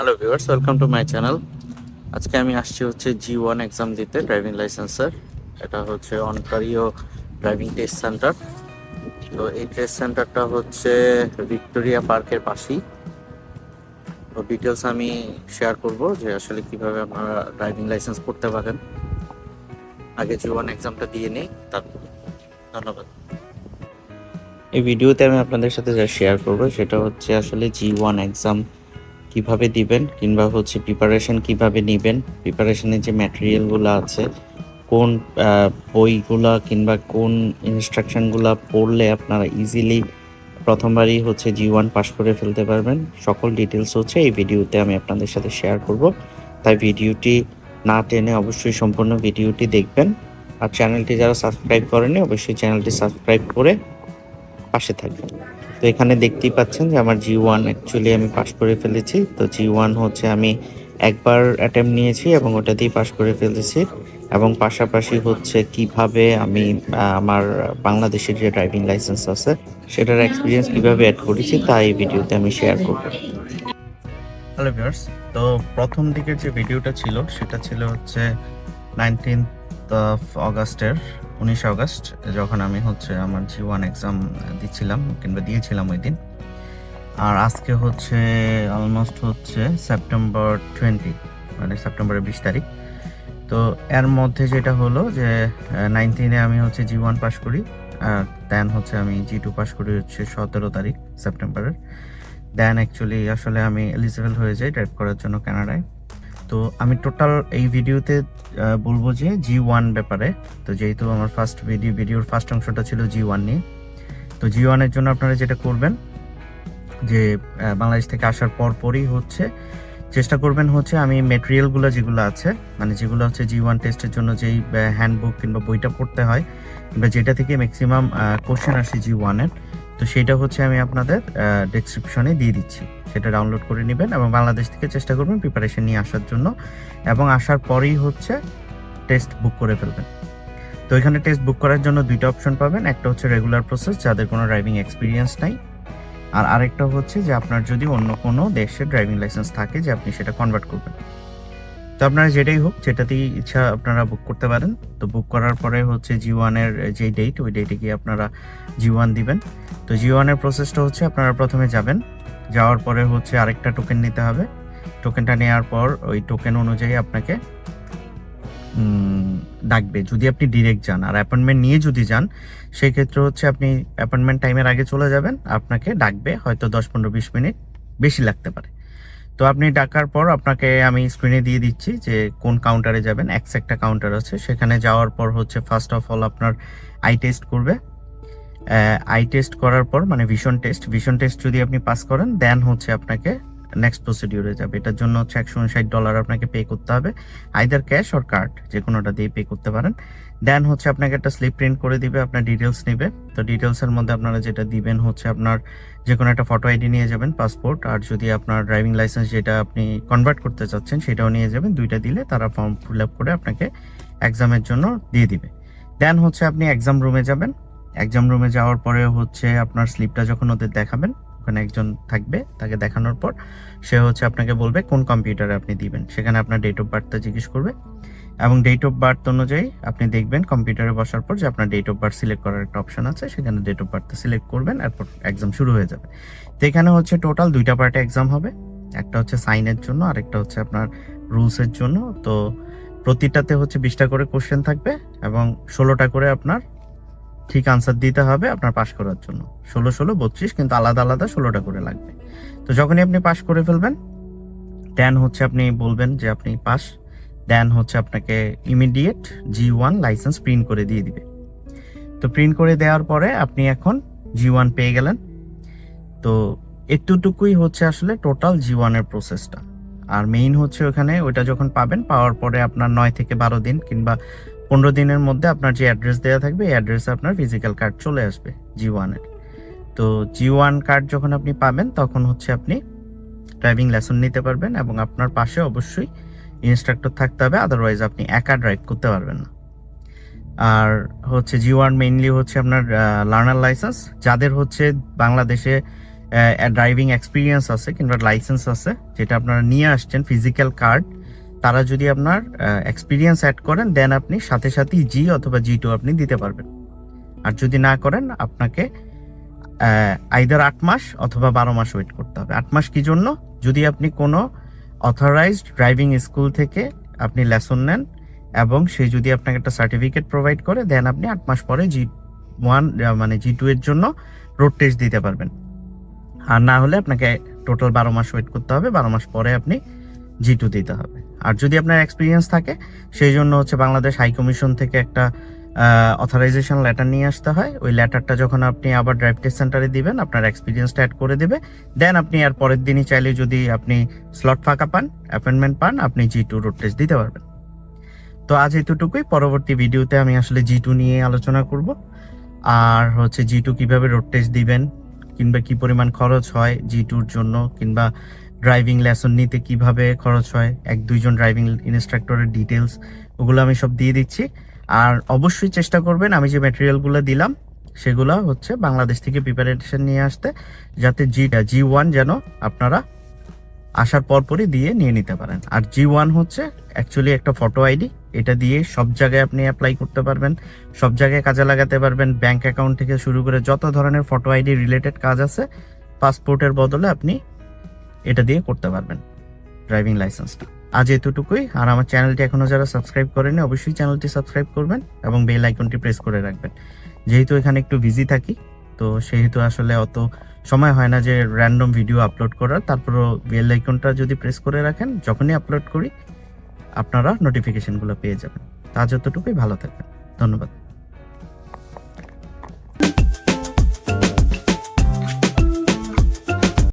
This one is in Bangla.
Hello viewers welcome to my channel আজকে আমি আসছি হচ্ছে জি ওয়ান এক্সাম দিতে ড্রাইভিং লাইসেন্সের এটা হচ্ছে অনটারিও ড্রাইভিং টেস্ট সেন্টার তো এই টেস্ট সেন্টারটা হচ্ছে ভিক্টোরিয়া পার্কের পাশেই। তো ডিটেলস আমি শেয়ার করব যে আসলে কীভাবে আপনারা ড্রাইভিং লাইসেন্স করতে পারেন। আগে জি ওয়ান এক্সামটা দিয়ে নিই তারপর ধন্যবাদ। এই ভিডিওতে আমি আপনাদের সাথে যা শেয়ার করব, সেটা হচ্ছে আসলে জি ওয়ান এক্সাম কীভাবে দিবেন কিংবা হচ্ছে প্রিপারেশন কীভাবে নেবেন? প্রিপারেশনের যে ম্যাটেরিয়ালগুলো আছে, কোন বইগুলা কিংবা কোন ইনস্ট্রাকশনগুলো পড়লে আপনারা ইজিলি প্রথমবারই হচ্ছে জি ওয়ান পাস করে ফেলতে পারবেন। সকল ডিটেলস হচ্ছে এই ভিডিওতে আমি আপনাদের সাথে শেয়ার করব। তাই ভিডিওটি না টেনে অবশ্যই সম্পূর্ণ ভিডিওটি দেখবেন। আর চ্যানেলটি যারা সাবস্ক্রাইব করেনি অবশ্যই চ্যানেলটি সাবস্ক্রাইব করে পাশে থাকবেন। তো এখানে দেখতেই পাচ্ছেন যে আমার জি ওয়ান অ্যাকচুয়ালি আমি পাশ করে ফেলেছি। তো জি ওয়ান হচ্ছে আমি একবার অ্যাটেম্প নিয়েছি এবং ওটা দিয়ে পাশ করে ফেলেছি এবং পাশাপাশি হচ্ছে কীভাবে আমি আমার বাংলাদেশের যে ড্রাইভিং লাইসেন্স আছে, সেটার এক্সপিরিয়েন্স কীভাবে অ্যাড করেছি তা এই ভিডিওতে আমি শেয়ার করব। হ্যালো ভিউয়ার্স তো প্রথম দিকের যে ভিডিওটা ছিল, সেটা ছিল হচ্ছে নাইনটিন্থ অফ অগাস্টের উনিশে আগস্ট, যখন আমি হচ্ছে আমার জি ওয়ান এক্সাম দিচ্ছিলাম, কিংবা দিয়েছিলাম ওই দিন। আর আজকে হচ্ছে অলমোস্ট হচ্ছে সেপ্টেম্বর টোয়েন্টি মানে সেপ্টেম্বরের বিশ তারিখ। তো এর মধ্যে যেটা হলো যে নাইনটিনে আমি হচ্ছে জি ওয়ান পাস করি, আর দেন হচ্ছে আমি জি টু পাস করি হচ্ছে সতেরো তারিখ সেপ্টেম্বরের দেন অ্যাকচুয়ালি আসলে আমি এলিজিবল হয়ে যাই ড্রাইভ করার জন্য কানাডায় তো আমি টোটাল এই ভিডিওতে বলব যে জি ওয়ান ব্যাপারে, তো যেহেতু আমার ফার্স্ট ভিডিও ভিডিওর ফার্স্ট অংশটা ছিল জি ওয়ান নিয়ে, তো জি ওয়ানের জন্য আপনারা যেটা করবেন, যে বাংলাদেশ থেকে আসার পর পরই হচ্ছে, চেষ্টা করবেন হচ্ছে আমি মেটেরিয়ালগুলো যেগুলো আছে মানে যেগুলো হচ্ছে জি ওয়ান টেস্টের জন্য যেই হ্যান্ডবুক কিংবা বইটা পড়তে হয়, কিংবা যেটা থেকে ম্যাক্সিমাম কোশ্চেন আসে জি ওয়ানের তো সেটা হচ্ছে আমি আপনাদের ডেসক্রিপশনে দিয়ে দিচ্ছি। সেটা ডাউনলোড করে নেবেন এবং বাংলাদেশ থেকে চেষ্টা করবেন প্রিপারেশন নিয়ে আসার জন্য এবং আসার পরেই হচ্ছে টেস্ট বুক করে ফেলবেন। তো এখানে টেস্ট বুক করার জন্য দুইটা অপশন পাবেন। একটা হচ্ছে রেগুলার প্রসেস যাদের কোনো ড্রাইভিং এক্সপিরিয়েন্স নাই। আর আরেকটা হচ্ছে যে আপনার যদি অন্য কোনো দেশের ড্রাইভিং লাইসেন্স থাকে যে আপনি সেটা কনভার্ট করবেন। তো আপনারা যেটাই হোক, যেটাতেই ইচ্ছা আপনারা বুক করতে পারেন। তো বুক করার পরে হচ্ছে জি ওয়ানের যে ডেট ওই ডেটে গিয়ে আপনারা জি ওয়ান দিবেন। তো জি ওয়ানের প্রসেসটা হচ্ছে আপনারা প্রথমে যাবেন। যাওয়ার পরে হচ্ছে আরেকটা টোকেন নিতে হবে। টোকেনটা নেওয়ার পর ওই টোকেন অনুযায়ী আপনাকে ডাকবে। যদি আপনি ডিরেক্ট যান, আর অ্যাপয়েন্টমেন্ট নিয়ে যদি যান সেই ক্ষেত্রে হচ্ছে আপনি অ্যাপয়েন্টমেন্ট টাইমের আগে চলে যাবেন। আপনাকে ডাকবে, হয়তো দশ পনেরো বিশ মিনিট, বেশি লাগতে পারে। তো আপনি ডাকার পর আপনাকে আমি স্ক্রিনে দিয়ে দিচ্ছি যে কোন কাউন্টারে যাবেন এক্স একটা কাউন্টার আছে। সেখানে যাওয়ার পর হচ্ছে ফার্স্ট অফ অল আপনার আই টেস্ট করবে। আই টেস্ট করার পর মানে ভিশন টেস্ট ভিশন টেস্ট যদি আপনি পাস করেন দেন হচ্ছে আপনাকে নেক্সট প্রসিডিউরে যাবে। এটার জন্য হচ্ছে একশো উনষাট ডলার আপনাকে পে করতে হবে আইদার ক্যাশ অর কার্ড যে কোনোটা দিয়ে পে করতে পারেন। দেন হচ্ছে আপনাকে একটা স্লিপ প্রিন্ট করে দিবে, আপনার ডিটেলস নেবে। তো ডিটেলসের মধ্যে আপনারা যেটা দিবেন হচ্ছে আপনার যে কোনো একটা ফটো আইডি নিয়ে যাবেন পাসপোর্ট আর যদি আপনার ড্রাইভিং লাইসেন্স যেটা আপনি কনভার্ট করতে চাচ্ছেন, সেটাও নিয়ে যাবেন। দুইটা দিলে তারা ফর্ম ফিল আপ করে আপনাকে এক্সামের জন্য দিয়ে দিবে। দেন হচ্ছে আপনি এক্সাম রুমে যাবেন। এক্সাম রুমে যাওয়ার পরে হচ্ছে আপনার স্লিপটা যখন ওদের দেখাবেন ওখানে একজন থাকবে তাকে দেখানোর পর সে হচ্ছে আপনাকে বলবে কোন কম্পিউটারে আপনি দিবেন। সেখানে আপনার ডেট অফ বার্থটা জিজ্ঞেস করবে এবং ডেট অফ বার্থ অনুযায়ী আপনি দেখবেন কম্পিউটারে বসার পর যে আপনার ডেট অফ বার্থ সিলেক্ট করার একটা অপশন আছে, সেখানে ডেট অফ বার্থটা সিলেক্ট করবেন, এরপর এক্সাম শুরু হয়ে যাবে। তো এখানে হচ্ছে টোটাল দুইটা পার্টে এক্সাম হবে, একটা হচ্ছে সাইনের জন্য আরেকটা হচ্ছে আপনার রুলসের জন্য। তো প্রতিটাতে হচ্ছে বিশটা করে কোশ্চেন থাকবে এবং ষোলোটা করে আপনার ঠিক আনসার দিতে হবে আপনার পাশ করার জন্য। ষোলো ষোলো, বত্রিশ, কিন্তু আলাদা আলাদা ষোলোটা করে লাগবে। তো যখনই আপনি পাশ করে ফেলবেন দেন হচ্ছে আপনি বলবেন যে আপনি পাস দেন হচ্ছে আপনাকে immediate G one licence print করে দিয়ে দিবে। তো প্রিন্ট করে দেওয়ার পরে আপনি এখন জি ওয়ান পেয়ে গেলেন। তো একটুটুকুই হচ্ছে আসলে টোটাল জি ওয়ানের প্রসেসটা আর মেইন হচ্ছে ওখানে ওইটা যখন পাবেন, পাওয়ার পরে আপনার নয় থেকে বারো দিন কিংবা পনেরো দিনের মধ্যে আপনার যে অ্যাড্রেস দেওয়া থাকবে, এই অ্যাড্রেসে আপনার ফিজিক্যাল কার্ড চলে আসবে জি ওয়ানের তো জি ওয়ান কার্ড যখন আপনি পাবেন, তখন হচ্ছে আপনি ড্রাইভিং লেসন নিতে পারবেন এবং আপনার পাশে অবশ্যই ইনস্ট্রাক্টর থাকতে হবে আদারওয়াইজ আপনি একা ড্রাইভ করতে পারবেন না। আর হচ্ছে জি ওয়ান মেইনলি হচ্ছে আপনার লার্নার লাইসেন্স যাদের হচ্ছে বাংলাদেশে ড্রাইভিং এক্সপিরিয়েন্স আছে কিংবা লাইসেন্স আছে, যেটা আপনারা নিয়ে আসছেন ফিজিক্যাল কার্ড তারা যদি আপনার এক্সপিরিয়েন্স অ্যাড করেন দেন আপনি সাথে সাথেই জি অথবা জি টু আপনি দিতে পারবেন। আর যদি না করেন, আপনাকে আইদার আট মাস অথবা বারো মাস ওয়েট করতে হবে। আট মাস কি জন্য? যদি আপনি কোনো অথরাইজড ড্রাইভিং স্কুল থেকে আপনি লেসন নেন এবং সে যদি আপনাকে একটা সার্টিফিকেট প্রোভাইড করে দেন আপনি আট মাস পরে জি ওয়ান মানে জি টু এর জন্য রোড টেস্ট দিতে পারবেন। আর না হলে আপনাকে টোটাল বারো মাস ওয়েট করতে হবে। বারো মাস পরে আপনি জি টু দিতে হবে। আর যদি আপনার এক্সপিরিয়েন্স থাকে, সেই জন্য হচ্ছে বাংলাদেশ হাই কমিশন থেকে একটা অথরাইজেশন লেটার নিয়ে আসতে হয়। ওই লেটারটা যখন আপনি আবার ড্রাইভ টেস্ট সেন্টারে দিবেন, আপনার এক্সপিরিয়েন্সটা অ্যাড করে দেবে। দেন আপনি আর পরের দিনই চাইলে যদি আপনি স্লট ফাঁকা পান অ্যাপয়েন্টমেন্ট পান, আপনি জি টু রোড টেস্ট দিতে পারবেন। তো আজ এতটুকুই। পরবর্তী ভিডিওতে আমি আসলে জি টু নিয়ে আলোচনা করব। আর হচ্ছে জি টু কীভাবে রোড টেস্ট দিবেন, কিংবা কি পরিমাণ খরচ হয় জি টুর জন্য, কিংবা ড্রাইভিং লেসন নিতে কীভাবে খরচ হয়, এক দুইজন ড্রাইভিং ইনস্ট্রাক্টরের ডিটেলস ওগুলো আমি সব দিয়ে দিচ্ছি। আর অবশ্যই চেষ্টা করবেন, আমি যে ম্যাটেরিয়ালগুলো দিলাম, সেগুলো হচ্ছে বাংলাদেশ থেকে প্রিপারেশন নিয়ে আসতে, যাতে জিটা জি ওয়ান যেন আপনারা আসার পরপরই দিয়ে নিয়ে নিতে পারেন। আর জি ওয়ান হচ্ছে অ্যাকচুয়ালি একটা ফটো আইডি এটা দিয়ে সব জায়গায় আপনি অ্যাপ্লাই করতে পারবেন, সব জায়গায় কাজে লাগাতে পারবেন ব্যাংক অ্যাকাউন্ট থেকে শুরু করে যত ধরনের ফটো আইডি রিলেটেড কাজ আছে পাসপোর্টের বদলে আপনি এটা দিয়ে করতে পারবেন ড্রাইভিং লাইসেন্সটা আজ এতটুকুই। আর আমার চ্যানেলটি এখনও যারা সাবস্ক্রাইব করেনি অবশ্যই চ্যানেলটি সাবস্ক্রাইব করবেন এবং বেল আইকনটি প্রেস করে রাখবেন। যেহেতু এখানে একটু বিজি থাকি, তো সেহেতু আসলে অত সময় হয় না যে র্যান্ডম ভিডিও আপলোড করার। তারপরও বেল আইকনটা যদি প্রেস করে রাখেন, যখনই আপলোড করি, আপনারা নোটিফিকেশনগুলো পেয়ে যাবেন। তা যতটুকুই, ভালো থাকবেন। ধন্যবাদ।